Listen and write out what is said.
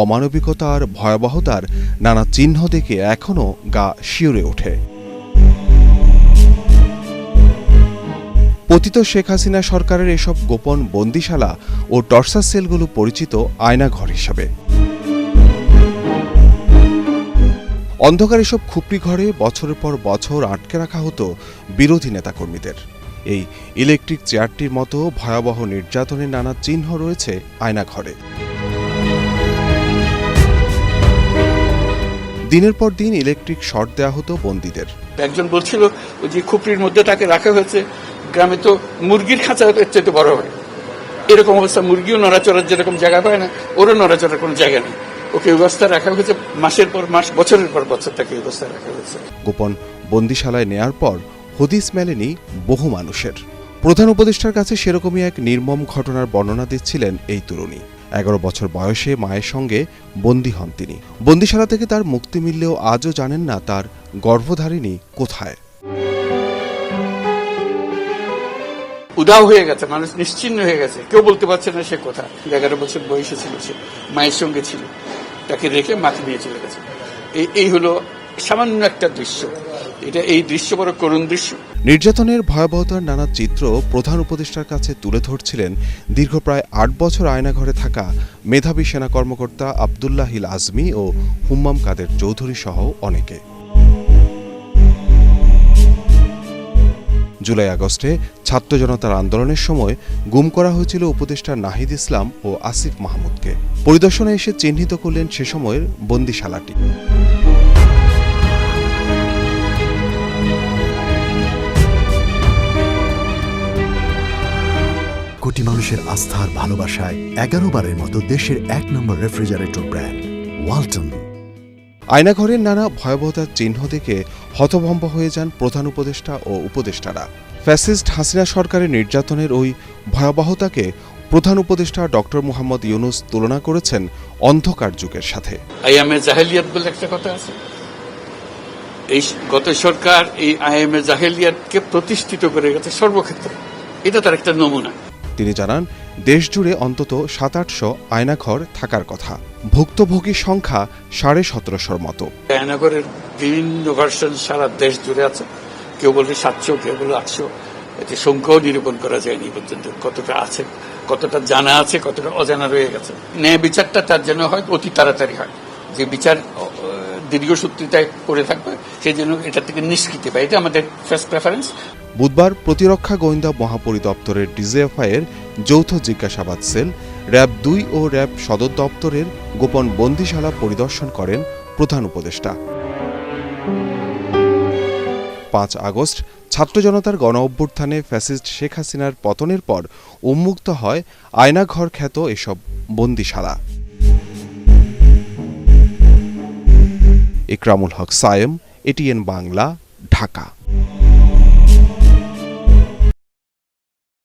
অমানবিকতা আর ভয়াবহতার নানা চিহ্ন দেখে এখনও গা শিউরে ওঠে। পতিত শেখ হাসিনা সরকারের এসব গোপন বন্দিশালা ও টর্চার সেলগুলো পরিচিত আয়নাঘর হিসাবে। অন্ধকার এসব খুপড়ি ঘরে বছরের পর বছর আটকে রাখা হতো বিরোধী নেতাকর্মীদের। এই ইলেকট্রিক চেয়ারটির মতো ভয়াবহ নির্যাতনের নানা চিহ্ন রয়েছে আয়নাঘরে। দিনের পর দিন ইলেকট্রিক শর্ট দেওয়া হতো বন্দীদের। একজন বলছিল ওই যে খুপড়ির মধ্যে তাকে রাখা হয়েছে গ্রামে তো মুরগির খাঁচা চাইতে বড় হয় এরকম অবস্থা মুরগিও নড়াচড়ার যেরকম জায়গা পায় না ওরও নড়াচড়ার কোনো জায়গা নেই। ওকে অবস্থায় রাখা হয়েছে মাসের পর মাস বছরের পর বছর তাকে অবস্থায় রাখা হয়েছে। গোপন বন্দিশালায় নেয়ার পর হদিস মেলেনি বহু মানুষের। প্রধান উপদেষ্টার কাছে সেরকমই এক নির্মম ঘটনার বর্ণনা দিচ্ছিলেন এই তরুণী। এগারো বছর বয়সে মায়ের সঙ্গে বন্দী হন তিনি। বন্দিশালা থেকে তার মুক্তি মিললেও আজও জানেন না তার গর্ভধারিণী কোথায়। উদাও হয়ে গেছে, মানুষ নিশ্চিন্ন হয়ে গেছে। কেউ বলতে পারছে না সে কোথা এগারো বছর বয়সে ছিল সে, মায়ের সঙ্গে ছিল। তাকে রেখে মাকে নিয়ে চলে গেছে। এই হলো সামান্য একটা দৃশ্য। এটা এই দৃশ্য বড় করুণ দৃশ্য। নির্যাতনের ভয়াবহতার নানা চিত্র প্রধান উপদেষ্টার কাছে তুলে ধরছিলেন দীর্ঘ প্রায় আট বছর আয়নাঘরে থাকা মেধাবী সেনা কর্মকর্তা আবদুল্লাহিল আজমি ও হুম্মাম কাদের চৌধুরী সহ অনেকে। জুলাই আগস্টে ছাত্র জনতার আন্দোলনের সময় গুম করা হয়েছিল উপদেষ্টা নাহিদ ইসলাম ও আসিফ মাহমুদকে। পরিদর্শনে এসে চিহ্নিত করলেন সে সময়ের বন্দিশালাটি। কোটি মানুষের আস্থার ভালোবাসায় এগারো বারের মতো দেশের এক নম্বর রেফ্রিজারেটর ব্র্যান্ড ওয়ালটন। আয়নাঘরের নানা ভয়াবহতার চিহ্ন দেখে হতভম্ব হয়ে যান প্রধান উপদেষ্টা ও উপদেষ্টারা। ফ্যাসিস্ট হাসিনা সরকারের নির্যাতনের ওই ভয়াবহতাকে প্রধান উপদেষ্টা ডক্টর মোহাম্মদ ইউনুস তুলনা করেছেন অন্ধকার যুগের সাথে। আইএমএ জাহেলিয়াত বলে একটা কথা আছে। এই গত সরকার এই আইএমএ জাহেলিয়াতকে প্রতিষ্ঠিত করে গেছে সর্বক্ষেত্রে। এটা তার একটা নমুনা। তিনি জানান দেশ জুড়ে অন্তত সাত আটশো আয়নাঘর থাকার কথা। ভুক্তভোগীর সংখ্যা সাড়ে সতেরোশোর মতো। আয়নাগরের বিভিন্ন ভার্সন সারা দেশ জুড়ে আছে। কেউ বলে সাতশো, কেউ বলে আটশো। এতে সংখ্যাও নিরূপণ করা যায়নি পর্যন্ত। কতটা আছে, কতটা জানা আছে, কতটা অজানা রয়ে গেছে। ন্যায় বিচারটা তার জন্য হয়, অতি তাড়াতাড়ি হয়। যে বিচার দীর্ঘসূত্রিতায় পড়ে থাকবে, সেই জন্য এটা থেকে নিষ্কৃতি পায়। এটা আমাদের ফার্স্ট প্রেফারেন্স বুধবার প্রতিরক্ষা গোয়েন্দা মহাপরিদপ্তরের ডিজিএফআইয়ের যৌথ জিজ্ঞাসাবাদ সেল, র্যাব দুই ও র্যাব সদর দপ্তরের গোপন বন্দিশালা পরিদর্শন করেন প্রধান উপদেষ্টা। পাঁচ আগস্ট, ছাত্র জনতার গণ অভ্যুত্থানে ফ্যাসিস্ট শেখ হাসিনার পতনের পর উন্মুক্ত হয় আয়নাঘর খ্যাত এসব বন্দিশালা। Ikramul Haque Sayem A T N Bangla Dhaka.